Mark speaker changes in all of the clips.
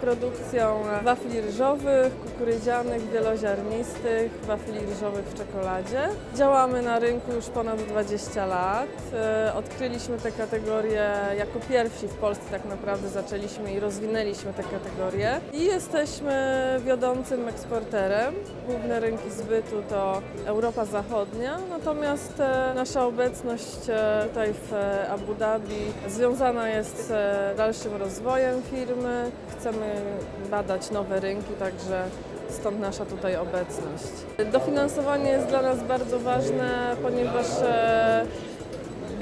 Speaker 1: produkcją wafli ryżowych, kukurydzianych, wieloziarnistych, wafli ryżowych w czekoladzie. Działamy na rynku już ponad 20 lat. E, Odkryliśmy tę kategorię jako pierwsi w Polsce tak naprawdę zaczęliśmy i rozwinęliśmy tę kategorię. I jesteśmy wiodącym eksporterem. Główne rynki zbytu to Europa Zachodnia, natomiast e, nasza obecność e, tutaj w Abu Dhabi związana jest z dalszym rozwojem firmy. Chcemy badać nowe rynki, także stąd nasza tutaj obecność. Dofinansowanie jest dla nas bardzo ważne, ponieważ e,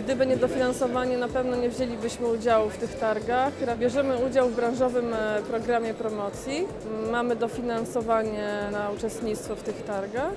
Speaker 1: Gdyby nie dofinansowanie, na pewno nie wzięlibyśmy udziału w tych targach. Bierzemy udział w branżowym e, programie promocji. Mamy dofinansowanie na uczestnictwo w tych targach.